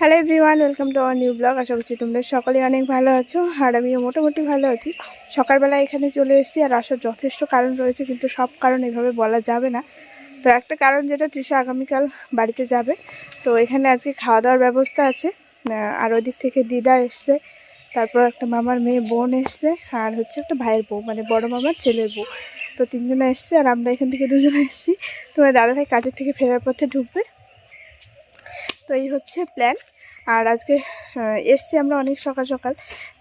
Hello everyone welcome to our new blog আশা করছি তোমরা সকলে অনেক ভালো আছো, আর আমিও মোটামুটি ভালো আছি। সকালবেলা এখানে চলে এসেছি আর আসার যথেষ্ট কারণ রয়েছে, কিন্তু সব কারণ এভাবে বলা যাবে না। তো একটা কারণ যেটা, তৃষা আগামীকাল বাড়িতে যাবে। তো এখানে আজকে খাওয়া দাওয়ার ব্যবস্থা আছে। আর ওদিক থেকে দিদা এসছে, তারপর একটা মামার মেয়ে বোন এসছে, আর হচ্ছে একটা ভাইয়ের বউ মানে বড় মামার ছেলের বউ। তো তিনজনে এসছে, আর আমরা এখান থেকে দুজনে এসেছি। তোমার দাদাভাই কাজের থেকে ফেরার পথে ঢুকবে। তো এই হচ্ছে প্ল্যান আর আজকে এসছি আমরা অনেক সকাল সকাল।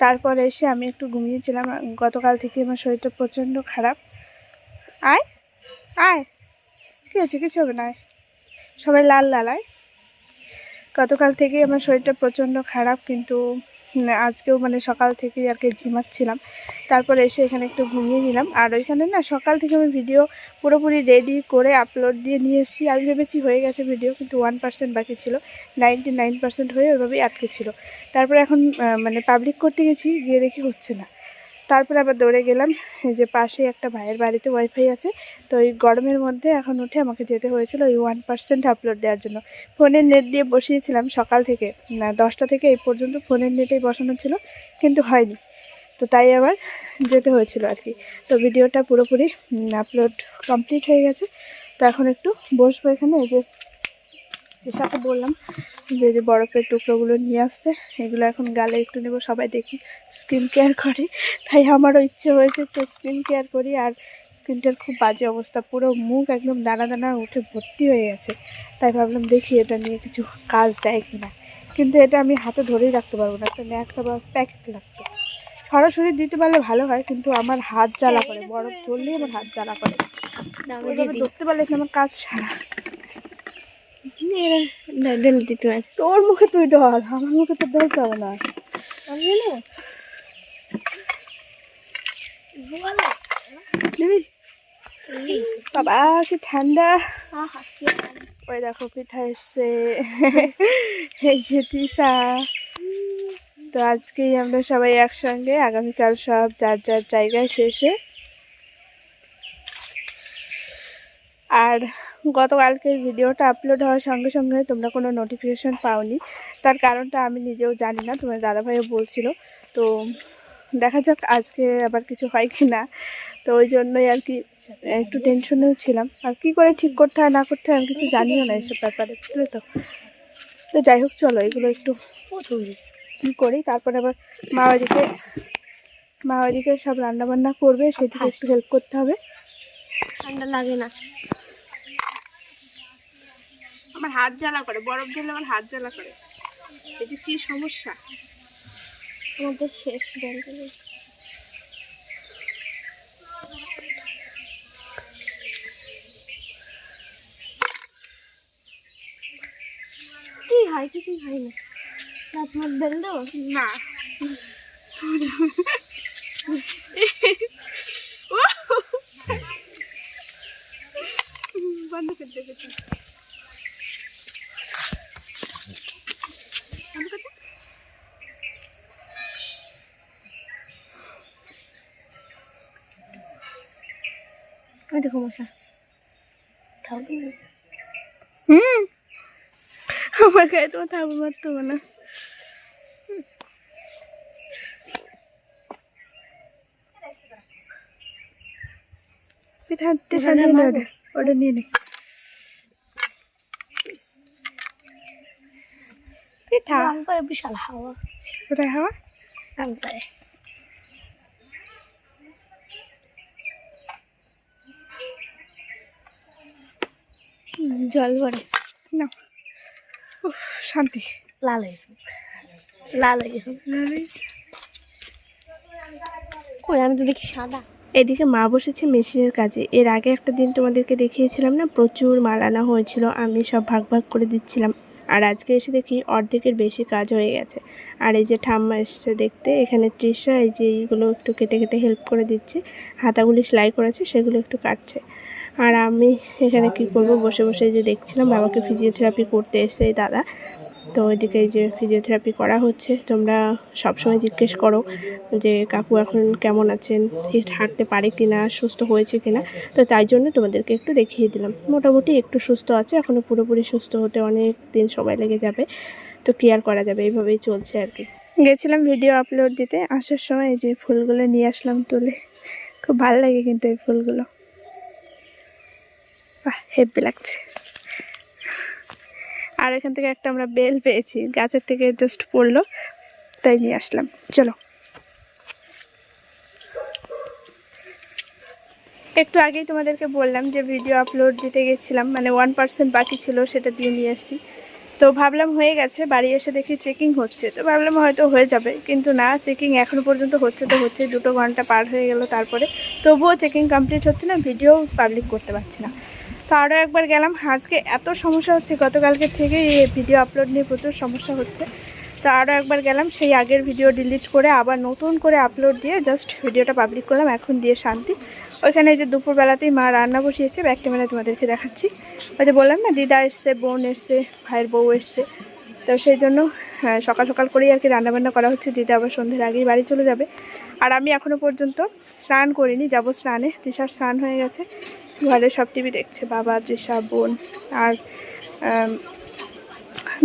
তারপর এসে আমি একটু ঘুমিয়েছিলাম। গতকাল থেকে আমার শরীরটা প্রচণ্ড খারাপ। আয় আয়। কী আছে কিছু হবে না সবাই লাল লাল, আয়। গতকাল থেকে আমার শরীরটা প্রচণ্ড খারাপ, কিন্তু আজকেও মানে সকাল থেকে আর কি ঝিমাচ্ছিলাম। তারপরে এসে এখানে একটু ঘুমিয়ে নিলাম। আর ওইখানে না সকাল থেকে আমি ভিডিও পুরোপুরি রেডি করে আপলোড দিয়ে নিয়ে এসেছি। আমি ভেবেছি হয়ে গেছে ভিডিও কিন্তু ওয়ান পার্সেন্ট বাকি ছিল। নাইনটি নাইন পার্সেন্ট হয়ে ওইভাবেই আটকে ছিল। তারপরে এখন মানে পাবলিক করতে গেছি, গিয়ে দেখি হচ্ছে না। তারপরে আবার দৌড়ে গেলাম। যে পাশে একটা ভাইয়ের বাড়িতে ওয়াইফাই আছে। তো ওই গরমের মধ্যে এখন উঠে আমাকে যেতে হয়েছিল ওই ওয়ান পার্সেন্ট আপলোড দেওয়ার জন্য। ফোনের নেট দিয়ে বসিয়েছিলাম সকাল থেকে দশটা থেকে এই পর্যন্ত ফোনের নেটেই বসানো ছিল, কিন্তু হয়নি। তো তাই আবার যেতে হয়েছিল আর কি। তো ভিডিওটা পুরোপুরি আপলোড কমপ্লিট হয়ে গেছে। তো এখন একটু বসবো এখানে। এই যে সাথে বললাম যে যে বরফের টুকরোগুলো নিয়ে আসছে এগুলো এখন গালে একটু নেব সবাই দেখি স্কিন কেয়ার করে। তাই আমারও ইচ্ছে হয়েছে একটু স্কিন কেয়ার করি আর স্কিনটার খুব বাজে অবস্থা পুরো মুখ একদম দানা দানা উঠে ভর্তি হয়ে গেছে। তাই ভাবলাম দেখি এটা নিয়ে কিছু কাজ দেয় কিনা। কিন্তু এটা আমি হাতে ধরেই রাখতে পারব না একটা ন্যাকটা বা প্যাকেট লাগতো। সরাসরি দিতে পারলে ভালো হয় কিন্তু আমার হাত জ্বালা করে বরফ ধরলেই আমার হাত জ্বালা করে। ধরতে পারলে কি আমার কাজ ছাড়া তোর মুখে তুই ডর আমার মুখে তো ডর যাবে না। বাবা, কি ঠান্ডা। ওই দেখো, পিঠা এসছে। যে তৃষা তো আজকেই আমরা সবাই একসঙ্গে, আগামীকাল সব যার যার জায়গায় শেষে। আর গতকালকের ভিডিওটা আপলোড হওয়ার সঙ্গে সঙ্গে তোমরা কোনো নোটিফিকেশন পাওনি। তার কারণটা আমি নিজেও জানি না, তোমার দাদাভাইও বলছিল। তো দেখা যাক আজকে আবার কিছু হয় কি না। তো ওই জন্যই আর কি একটু টেনশনেও ছিলাম। আর কি করে ঠিক করতে হয় না করতে হয় আমি কিছু জানিও না এসব ব্যাপারে, বুঝলে তো? তো যাই হোক, চলো এগুলো একটু কী করি, তারপরে আবার মা ওইদিকে মা ওইদিকে সব রান্নাবান্না করবে, সেদিকে একটু হেল্প করতে হবে। ঠান্ডা লাগে না। আমার হাত জ্বালা করে বরফ দিলে আমার হাত জ্বালা করে। এই যে কি সমস্যা? আমাদের শেষ বন্ধ কি হয় কিছুই হয় না। না। বন্ধ করে দেবে ওই দেখো মশা। হুম। আমার গায়ে তোমার থাকবে মারতে হবে না। নিয়ে নে ওটা। ওটা নিয়ে নে। পিঠা। বিশাল হাওয়া। কোথায় হাওয়া? জল পড়ে না শান্তি। লাল হয়েছে লাল হয়ে গেছে। কই আমি তো দেখি সাদা। এদিকে মা বসেছে মেশিনের কাজে। এর আগে একটা দিন তোমাদেরকে দেখিয়েছিলাম না প্রচুর মাল আনা হয়েছিল। আমি সব ভাগ ভাগ করে দিচ্ছিলাম। আর আজকে এসে দেখি অর্ধেকের বেশি কাজ হয়ে গেছে। আর এই যে ঠাম্মা এসছে দেখতে এখানে তৃষা এই যে এইগুলো একটু কেটে কেটে হেল্প করে দিচ্ছে। হাতাগুলি সেলাই করেছে সেগুলো একটু কাটছে। আর আমি এখানে কি করব? বসে বসে যে দেখছিলাম বাবাকে ফিজিওথেরাপি করতে এই দাদা। তো ওইদিকে যে ফিজিওথেরাপি করা হচ্ছে। তোমরা সবসময় জিজ্ঞেস করো যে, কাকু এখন কেমন আছেন? ঠিক হাঁটতে পারে কি না সুস্থ হয়েছে কি না তো তাই জন্য তোমাদেরকে একটু দেখিয়ে দিলাম। মোটামুটি একটু সুস্থ আছে। এখনও পুরোপুরি সুস্থ হতে অনেক দিন সময় লেগে যাবে। তো কি আর করা যাবে। এইভাবেই চলছে আর কি। গেছিলাম ভিডিও আপলোড দিতে। আসার সময় যে ফুলগুলো নিয়ে আসলাম তুলে। খুব ভালো লাগে কিন্তু এই ফুলগুলো। হেব্বি লাগছে। আর এখান থেকে একটা আমরা বেল পেয়েছি, গাছের থেকে জাস্ট পড়ল, তাই নিয়ে আসলাম। চলো। একটু আগেই তোমাদেরকে বললাম যে ভিডিও আপলোড দিতে গেছিলাম মানে ওয়ান পার্সেন্ট বাকি ছিল, সেটা দিয়ে নিয়ে আসছি। তো ভাবলাম হয়ে গেছে, বাড়ি এসে দেখি চেকিং হচ্ছে। তো ভাবলাম হয়তো হয়ে যাবে, কিন্তু না চেকিং এখনও পর্যন্ত হচ্ছে তো হচ্ছে, দুটো ঘণ্টা পার হয়ে গেল তারপরে। তবুও চেকিং কমপ্লিট হচ্ছে না ভিডিও পাবলিক করতে পারছি না। তো আরও একবার গেলাম। আজকে এত সমস্যা হচ্ছে গতকালকে থেকে এই ভিডিও আপলোড নিয়ে প্রচুর সমস্যা হচ্ছে। তো আরও একবার গেলাম সেই আগের ভিডিও ডিলিট করে আবার নতুন করে আপলোড দিয়ে জাস্ট ভিডিওটা পাবলিক করলাম এখন দিয়ে শান্তি। ওইখানে যে দুপুরবেলাতেই মা রান্না বসিয়েছে ব্যাক ক্যামেরা তোমাদেরকে দেখাচ্ছি। ওই যে বললাম না দিদা এসছে বোন এসছে ভাইয়ের বউ এসছে। তো সেই জন্য হ্যাঁ, সকাল সকাল করেই আর কি রান্নাবান্না করা হচ্ছে দিদা আবার সন্ধ্যের আগেই বাড়ি চলে যাবে। আর আমি এখনও পর্যন্ত স্নান করিনি যাব স্নানে তৃষার স্নান হয়ে গেছে। ঘরে সব টিভি দেখছে, বাবা তৃষা বোন আর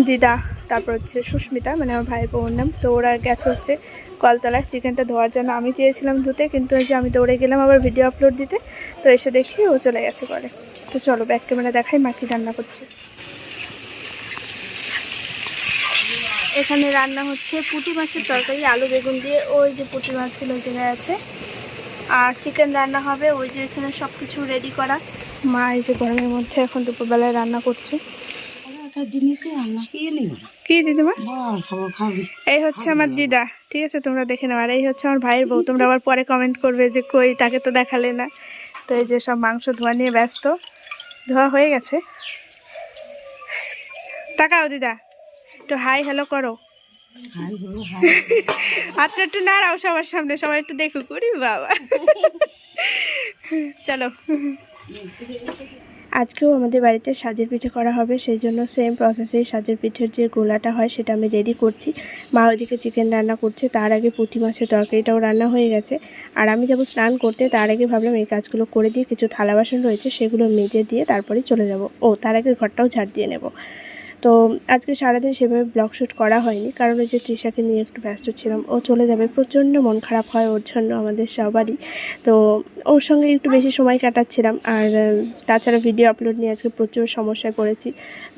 দিদা, তারপর হচ্ছে সুস্মিতা মানে আমার ভাইয়ের বোন নাম। তো ওরা গেছে হচ্ছে কলতলায় চিকেনটা ধোয়ার জন্য। আমি চেয়েছিলাম ধুতে, কিন্তু যে আমি দৌড়ে গেলাম আবার ভিডিও আপলোড দিতে, তো এসে দেখি ও চলে গেছে করে তো চলো ব্যাক ক্যামেরা দেখাই মাকি রান্না করছে। এখানে রান্না হচ্ছে পুঁটি মাছের তরকারি, আলু, বেগুন দিয়ে। ওই যে পুঁটি মাছগুলো জায়গায় আছে আর চিকেন রান্না হবে, ওই যে এখানে সব কিছু রেডি করা। মা এই যে গরমের মধ্যে এখন দুপুরবেলায় রান্না করছে। কি দিদিমা এই হচ্ছে আমার দিদা, ঠিক আছে, তোমরা দেখে নাও। আর এই হচ্ছে আমার ভাইয়ের বউ, তোমরা আবার পরে কমেন্ট করবে যে কই, তাকে তো দেখালে না। তো এই যে সব মাংস ধোয়া নিয়ে ব্যস্ত। ধোয়া হয়ে গেছে। তাকাও দিদা, একটু হাই হ্যালো করো। হাতটা একটু নাড়াও সবার সামনে, সবাই একটু দেখুক করি, বাবা। চলো। আজকেও আমাদের বাড়িতে সাজের পিঠে করা হবে, সেই জন্য সেম প্রসেসেই সাজের পিঠের যে গোলাটা হয়, সেটা আমি রেডি করছি। মা ওইদিকে চিকেন রান্না করছে, তার আগে পুঁটি মাছের তরকারিটাও রান্না হয়ে গেছে। আর আমি যাব স্নান করতে, তার আগে ভাবলাম এই কাজগুলো করে দিয়ে কিছু থালা বাসন রয়েছে, সেগুলো মেজে দিয়ে তারপরে চলে যাব। ও, তার আগে ঘরটাও ঝাড় দিয়ে নেব। তো আজকে সারাদিন সেভাবে ব্লগ শ্যুট করা হয়নি। কারণ ওই যে তৃষাকে নিয়ে একটু ব্যস্ত ছিলাম। ও চলে যাবে। প্রচণ্ড মন খারাপ হয় ওর জন্য আমাদের সবারই। তো ওর সঙ্গে একটু বেশি সময় কাটাচ্ছিলাম। আর তাছাড়া ভিডিও আপলোড নিয়ে আজকে প্রচুর সমস্যায় পড়েছি।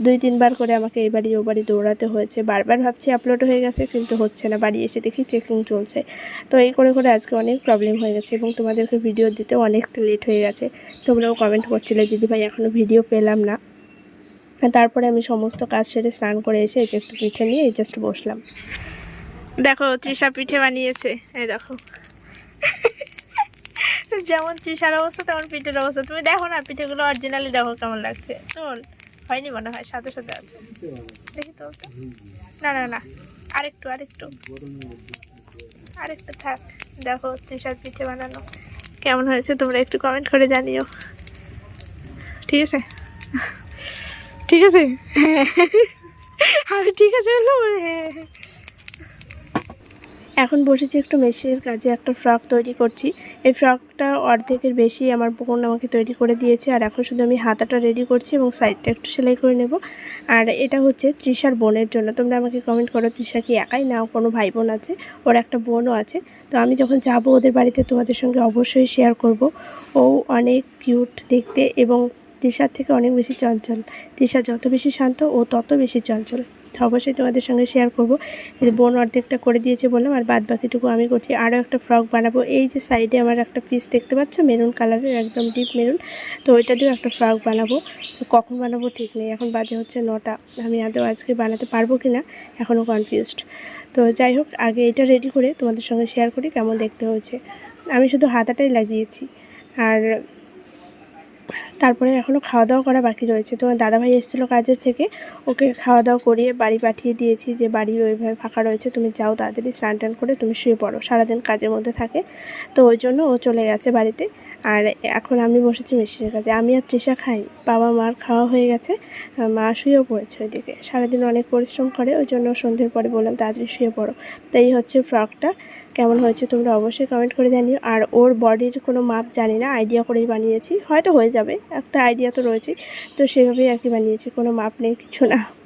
দুই, তিনবার করে আমাকে এই বাড়ি, ও বাড়ি দৌড়াতে হয়েছে। বারবার ভাবছি আপলোড হয়ে গেছে, কিন্তু হচ্ছে না। বাড়ি এসে দেখি চেকিং চলছে। তো এই করে করে আজকে অনেক প্রবলেম হয়ে গেছে এবং তোমাদেরকে ভিডিও দিতে অনেকটা লেট হয়ে গেছে। তোমরাও কমেন্ট করছিলে, দিদিভাই এখনও ভিডিও পেলাম না। তারপরে আমি সমস্ত কাজ সেরে স্নান করে এসে এই যে একটু পিঠে নিয়ে এই জাস্ট বসলাম। দেখো, তৃষা পিঠে বানিয়েছে। এই দেখো। যেমন তৃষার অবস্থা, তেমন পিঠের অবস্থা। তুমি দেখো না, পিঠেগুলো অরিজিনালি দেখো কেমন লাগছে। চল হয়নি মনে হয়, সাথে সাথে আছে। দেখি তো। না না না, আরেকটু আরেকটু। আরেকটু থাক। দেখো, তৃষার পিঠে বানানো। কেমন হয়েছে তোমরা একটু কমেন্ট করে জানিও। ঠিক আছে? ঠিক আছে? আমি ঠিক আছে এখন বসেছি একটু মেশিনের কাজে একটা ফ্রক তৈরি করছি। এই ফ্রকটা অর্ধেকের বেশি আমার বোন আমাকে তৈরি করে দিয়েছে। আর এখন শুধু আমি হাতাটা রেডি করছি এবং সাইডটা একটু সেলাই করে নেব। আর এটা হচ্ছে তৃষার বোনের জন্য। তোমরা আমাকে কমেন্ট করো, তৃষা কি একাই না? কোনো ভাই বোন আছে? ওর একটা বোনও আছে। তো আমি যখন যাব ওদের বাড়িতে তোমাদের সঙ্গে অবশ্যই শেয়ার করব। ও অনেক কিউট দেখতে এবং তৃষার থেকে অনেক বেশি চঞ্চল। তৃষা যত বেশি শান্ত, ও তত বেশি চঞ্চল। অবশ্যই তোমাদের সঙ্গে শেয়ার করব। এই বোন অর্ধেকটা করে দিয়েছে বললাম, আর বাদ বাকিটুকু আমি করছি। আরও একটা ফ্রক বানাবো। এই যে সাইডে আমার একটা পিস দেখতে পাচ্ছ? মেরুন কালারের একদম ডিপ মেরুন তো ওইটা দিয়েও একটা ফ্রক বানাবো। কখন বানাবো ঠিক নেই। এখন বাজে হচ্ছে নটা। আমি আদৌ আজকে বানাতে পারব কি না এখনও কনফিউজড তো যাই হোক, আগে এটা রেডি করে তোমাদের সঙ্গে শেয়ার করি, কেমন দেখতে হয়েছে। আমি শুধু হাতাটাই লাগিয়েছি। আর তারপরে এখনও খাওয়া দাওয়া করা বাকি রয়েছে। তোমার দাদাভাই এসেছিল কাজের থেকে, ওকে খাওয়া দাওয়া করিয়ে বাড়ি পাঠিয়ে দিয়েছি যে বাড়ি ওইভাবে ফাঁকা রয়েছে, তুমি যাও তাড়াতাড়ি স্নান টান করে, তুমি শুয়ে পড়ো, সারাদিন কাজের মধ্যে থাকে। তো ওই জন্য ও চলে গেছে বাড়িতে। আর এখন আমি বসেছি মেশিনের কাছে আমি আর তৃষা খাই বাবা মার খাওয়া হয়ে গেছে। মা শুয়েও পড়েছে ওইদিকে। সারাদিন অনেক পরিশ্রম করে, ওই জন্য সন্ধ্যের পরে বললাম, তাড়াতাড়ি শুয়ে পড়ো। তাই হচ্ছে ফ্রকটা। কেমন হয়েছে তোমরা অবশ্যই কমেন্ট করে জানিও। আর ওর বডির কোনো মাপ জানি না। আইডিয়া করেই বানিয়েছি। হয়তো হয়ে যাবে। একটা আইডিয়া তো রয়েছে তো সেভাবেই আর কি বানিয়েছি। কোনো মাপ নেই, কিছু না।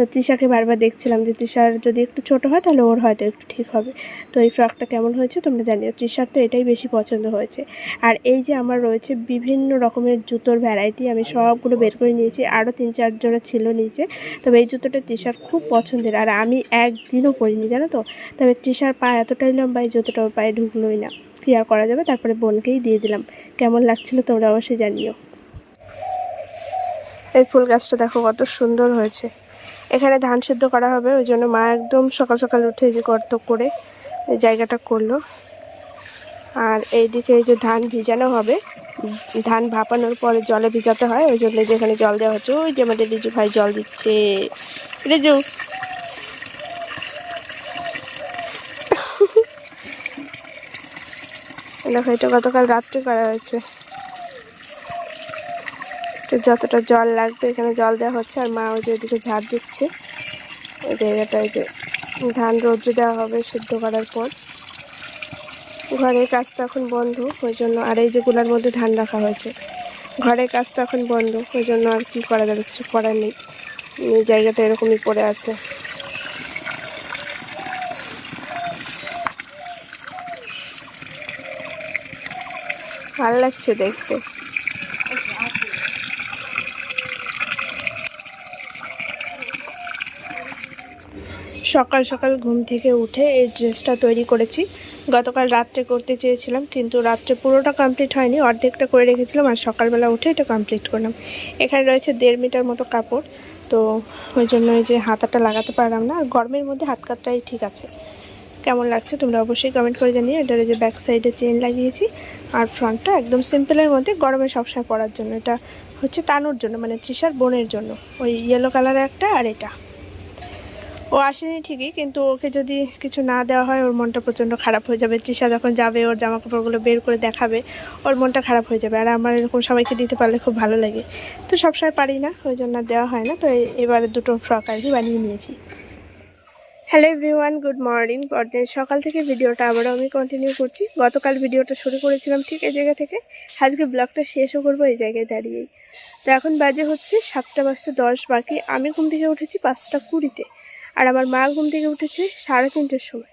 তো তৃষাকে বারবার দেখছিলাম যে তৃষার যদি একটু ছোট হয় তাহলে ওর হয়তো একটু ঠিক হবে। তো এই ফ্রকটা কেমন হয়েছে তোমরা জানিও। তৃষার তো এটাই বেশি পছন্দ হয়েছে। আর এই যে আমার রয়েছে বিভিন্ন রকমের জুতোর ভ্যারাইটি আমি সবগুলো বের করে নিয়েছি। আরও তিন চার জোড়া ছিল নিচে। তবে এই জুতোটা তৃষার খুব পছন্দের। আর আমি একদিনও পরিনি, জানো তো? তবে তৃষার পা এতটাই লম্বা, এই জুতোটা ওর পায়ে ঢুকলোই না। কী আর করা যাবে, তারপরে বোনকেই দিয়ে দিলাম। কেমন লাগছিল তোমরা অবশ্যই জানিও। এই ফুল গাছটা দেখো কত সুন্দর হয়েছে। এখানে ধান সিদ্ধ করা হবে, ওই জন্য মা একদম সকাল সকাল উঠে যে গর্ত করে জায়গাটা করল। আর এইদিকে এই যে ধান ভিজানো হবে, ধান ভাপানোর পরে জলে ভিজাতে হয়, ওই জন্য যেখানে জল দেওয়া হচ্ছে, ওই যে আমাদের রিজু ভাই জল দিচ্ছে। রিজু! দেখো, এটা গতকাল রাত্রে করা হয়েছে। যতটা জল লাগবে, এখানে জল দেওয়া হচ্ছে আর মা ওই যে ওইদিকে ঝাড় দিচ্ছে। ওই জায়গাটায় যে ধান রৌদ্র দেওয়া হবে সিদ্ধ করার পর। ঘরের কাজটা এখন বন্ধ, ওই জন্য আর এই যে গুলার মধ্যে ধান রাখা হয়েছে। ঘরের কাজটা এখন বন্ধ, ওই জন্য আর কি করা যাবে, কিছু করার নেই। এই জায়গাটা এরকমই পড়ে আছে। ভালো লাগছে দেখতে। সকাল সকাল ঘুম থেকে উঠে এই ড্রেসটা তৈরি করেছি। গতকাল রাত্রে করতে চেয়েছিলাম, কিন্তু রাত্রে পুরোটা কমপ্লিট হয়নি, অর্ধেকটা করে রেখেছিলাম আর সকালবেলা উঠে এটা কমপ্লিট করলাম। এখানে রয়েছে দেড় মিটার মতো কাপড়, তো ওই জন্য ওই যে হাতাটা লাগাতে পারলাম না। আর গরমের মধ্যে হাত কাটটাই ঠিক আছে। কেমন লাগছে তোমরা অবশ্যই কমেন্ট করে জানিয়ে এটার যে ব্যাক সাইডে চেন লাগিয়েছি আর ফ্রন্টটা একদম সিম্পলের মধ্যে গরমে সবসময় পরার জন্য। এটা হচ্ছে তানুর জন্য মানে তৃষার বোনের জন্য। ওই ইয়েলো কালারের একটা আর এটা। ও আসেনি ঠিকই, কিন্তু ওকে যদি কিছু না দেওয়া হয়, ওর মনটা প্রচণ্ড খারাপ হয়ে যাবে। তৃষা যখন যাবে, ওর জামা কাপড়গুলো বের করে দেখাবে, ওর মনটা খারাপ হয়ে যাবে। আর আমার এরকম সবাইকে দিতে পারলে খুব ভালো লাগে। তো সবসময় পারি না, ওই জন্য দেওয়া হয় না। তো এবারে দুটো ফ্রক আর কি বানিয়ে নিয়েছি। হ্যালো এভরিওয়ান গুড মর্নিং পরদিন সকাল থেকে ভিডিওটা আবারও আমি কন্টিনিউ করছি। গতকাল ভিডিওটা শুরু করেছিলাম ঠিক এই জায়গা থেকে। আজকে ব্লগটা শেষও করব এই জায়গায় দাঁড়িয়েই। তো এখন বাজে হচ্ছে সাতটা বাজতে দশ বাকি। আমি ঘুম থেকে উঠেছি পাঁচটা কুড়িতে। আর আমার মা ঘুম থেকে উঠেছে সাড়ে তিনটের সময়।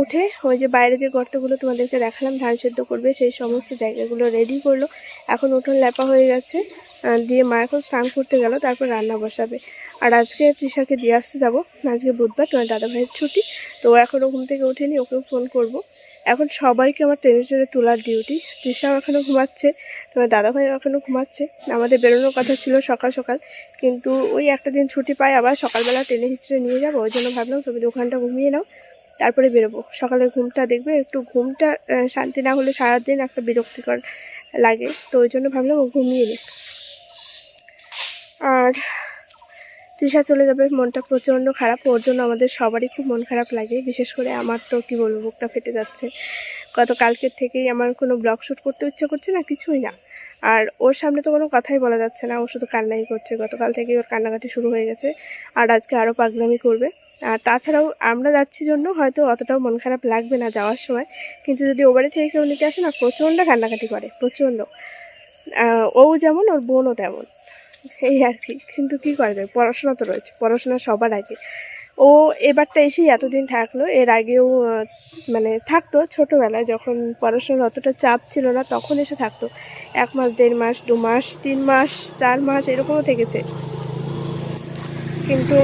উঠে ওই যে বাইরে যে গর্তগুলো তোমাদেরকে দেখালাম, ধান সেদ্ধ করবে, সেই সমস্ত জায়গাগুলো রেডি করল। এখন উঠোন ল্যাপা হয়ে গেছে দিয়ে মা এখন স্নান করতে গেল, তারপর রান্না বসাবে। আর আজকে তৃষাকে দিয়ে আসতে যাব, আজকে বুধবার, তোমার দাদা ভাইয়ের ছুটি, তো ও এখনও ঘুম থেকে উঠেনি ওকেও ফোন করব। এখন সবাইকে আমার টেনে টেনে তোলার ডিউটি তৃষাও এখনও ঘুমাচ্ছে, তোমার দাদা ভাই এখনও ঘুমাচ্ছে। আমাদের বেরোনোর কথা ছিল সকাল সকাল কিন্তু ওই একটা দিন ছুটি পাই, আবার সকালবেলা টেনে হিচড়ে নিয়ে যাব। ওই জন্য ভাবলাম তুমি দোকানটা ঘুমিয়ে নাও, তারপরে বেরোবো। সকালে ঘুমটা দেখবে, একটু ঘুমটা শান্তি না হলে সারাদিন একটা বিরক্তিকর লাগে। তো ওই জন্য ভাবলাম ও ঘুমিয়ে নিক। আর তৃষা চলে যাবে, মনটা প্রচণ্ড খারাপ। ওর জন্য আমাদের সবারই খুব মন খারাপ লাগে। বিশেষ করে আমার তো, কী বলব, বুকটা ফেটে যাচ্ছে। গত কালকের থেকেই আমার কোনো ব্লগ শ্যুট করতে ইচ্ছে করছে না, কিছুই না। আর ওর সামনে তো কোনো কথাই বলা যাচ্ছে না। ও শুধু কান্নাই করছে। গতকাল থেকেই ওর কান্নাকাটি শুরু হয়ে গেছে আর আজকে আরও পাগলামি করবে। আর তাছাড়াও আমরা যাচ্ছি জন্য, হয়তো অতটাও মন খারাপ লাগবে না যাওয়ার সময়। কিন্তু যদি ও বাড়ি থেকে কেউ নিতে আসে না, প্রচণ্ড কান্নাকাটি করে, প্রচণ্ড। ও যেমন, ওর বোনও তেমন। এই আর কি। কিন্তু কী করা যায়? পড়াশোনা তো রয়েছে। পড়াশোনা সবার আগে। ও এবারটা এসেই এতদিন থাকল। এর আগেও মানে থাকতো ছোটোবেলায়, যখন পড়াশোনার অতটা চাপ ছিল না, তখন এসে থাকতো। এক মাস, দেড় মাস, দু মাস, তিন মাস, চার মাস, এরকমও থেকেছে। কিন্তু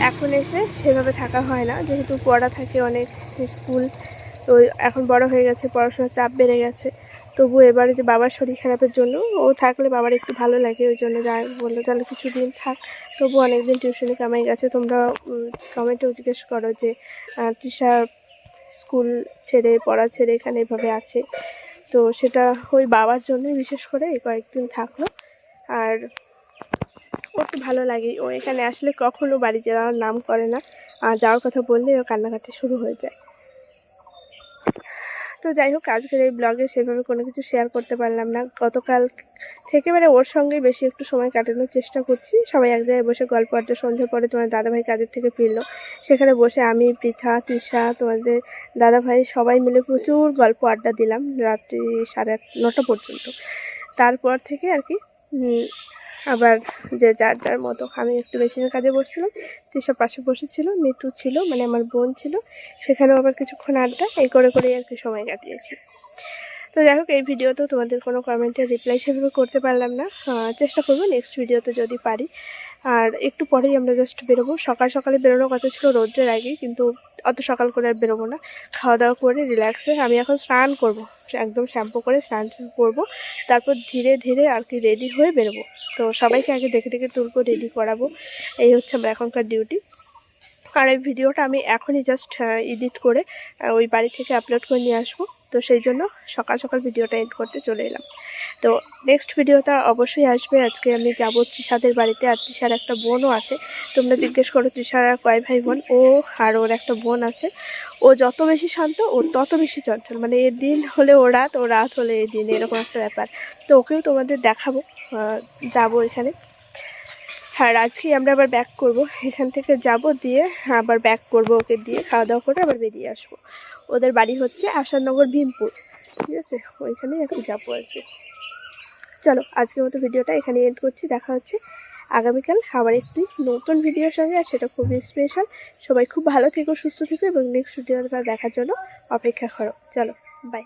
এখন এসে সেভাবে থাকা হয় না। যেহেতু পড়া থাকে অনেক, স্কুল, তো এখন বড় হয়ে গেছে, পড়াশোনার চাপ বেড়ে গেছে। তবু এবারে যে বাবার শরীর খারাপের জন্য ও থাকলে বাবার একটু ভালো লাগে, ওই জন্য যা বলল, তাহলে কিছুদিন থাক। তবু অনেকদিন টিউশনি কামাই গেছে। তোমরা কমেন্টেও জিজ্ঞেস করো যে তৃষা স্কুল ছেড়ে, পড়া ছেড়ে এখানে এভাবে আছে। তো সেটা ওই বাবার জন্যই বিশেষ করে কয়েকদিন থাকল। আর ওর তো ভালো লাগে। ও এখানে আসলে কখনো বাড়ি যাওয়ার নাম করে না। যাওয়ার কথা বললে ও কান্নাকাটি শুরু হয়ে যায়। তো যাই হোক, আজকের এই ব্লগে সেভাবে কোনো কিছু শেয়ার করতে পারলাম না। গতকাল থেকে মানে ওর সঙ্গে বেশি একটু সময় কাটানোর চেষ্টা করছি। সবাই এক জায়গায় বসে গল্প আড্ডা সন্ধ্যে পরে তোমার দাদাভাই কাজের থেকে ফিরলো। সেখানে বসে আমি, পৃথা, তৃষা, তোমাদের দাদাভাই সবাই মিলে প্রচুর গল্প আড্ডা দিলাম রাত্রি সাড়ে নটা পর্যন্ত। তারপর থেকে আর কি আবার যে যার যার মতো আমি একটু মেশিনের কাজে বসছিলাম, তৃষা পাশে বসেছিল, মিতু ছিল মানে আমার বোন ছিল। সেখানেও আবার কিছুক্ষণ আড্ডা, এই করে করেই আর কি সময় কাটিয়েছি। তো যাই হোক, এই ভিডিওতেও তোমাদের কোনো কমেন্টের রিপ্লাই সেভাবে করতে পারলাম না। চেষ্টা করব নেক্সট ভিডিওতে যদি পারি। আর একটু পরেই আমরা জাস্ট বেরোবো। সকাল সকালে বেরোনোর কথা ছিল রোদ্রের আগে কিন্তু অত সকাল করে আর বেরোবো না। খাওয়া দাওয়া করে রিল্যাক্সে আমি এখন স্নান করব। একদম শ্যাম্পু করে স্নান করব। তারপর ধীরে ধীরে আর কি রেডি হয়ে বেরোবো। তো সবাইকে আগে দেখে দেখে তুলবো রেডি করাবো। এই হচ্ছে আমার এখনকার ডিউটি আর এই ভিডিওটা আমি এখনই জাস্ট এডিট করে ওই বাড়ি থেকে আপলোড করে নিয়ে আসব। তো সেই জন্য সকাল সকাল ভিডিওটা এড করতে চলে এলাম। তো নেক্সট ভিডিওটা অবশ্যই আসবে। আজকে আমি যাব তৃষাদের বাড়িতে আর তৃষার একটা বোনও আছে। তোমরা জিজ্ঞেস করো তৃষার আর কয় ভাই বোন? ও আর ওর একটা বোন আছে। ও যত বেশি শান্ত, ও তত বেশি চঞ্চল। মানে এ দিন হলে ও রাত ও রাত হলে এ দিন, এরকম একটা ব্যাপার। তো ওকেও তোমাদের দেখাবো যাব এখানে। হ্যাঁ আজকেই আমরা আবার ব্যাক করব। এখান থেকে যাব দিয়ে আবার ব্যাক করব ওকে দিয়ে খাওয়া দাওয়া করে আবার বেরিয়ে আসব। ওদের বাড়ি হচ্ছে আশানগর ভীমপুর। ঠিক আছে? ওইখানেই একটু যাব আর কি চলো, আজকের মতো ভিডিওটা এখানে এন্ড করছি। দেখা হচ্ছে আগামীকাল আবার একটি নতুন ভিডিওর সঙ্গে, আর সেটা খুবই স্পেশাল সবাই খুব ভালো থেকো, সুস্থ থেকো, এবং নেক্সট ভিডিওটা দেখার জন্য অপেক্ষা করো। চলো বাই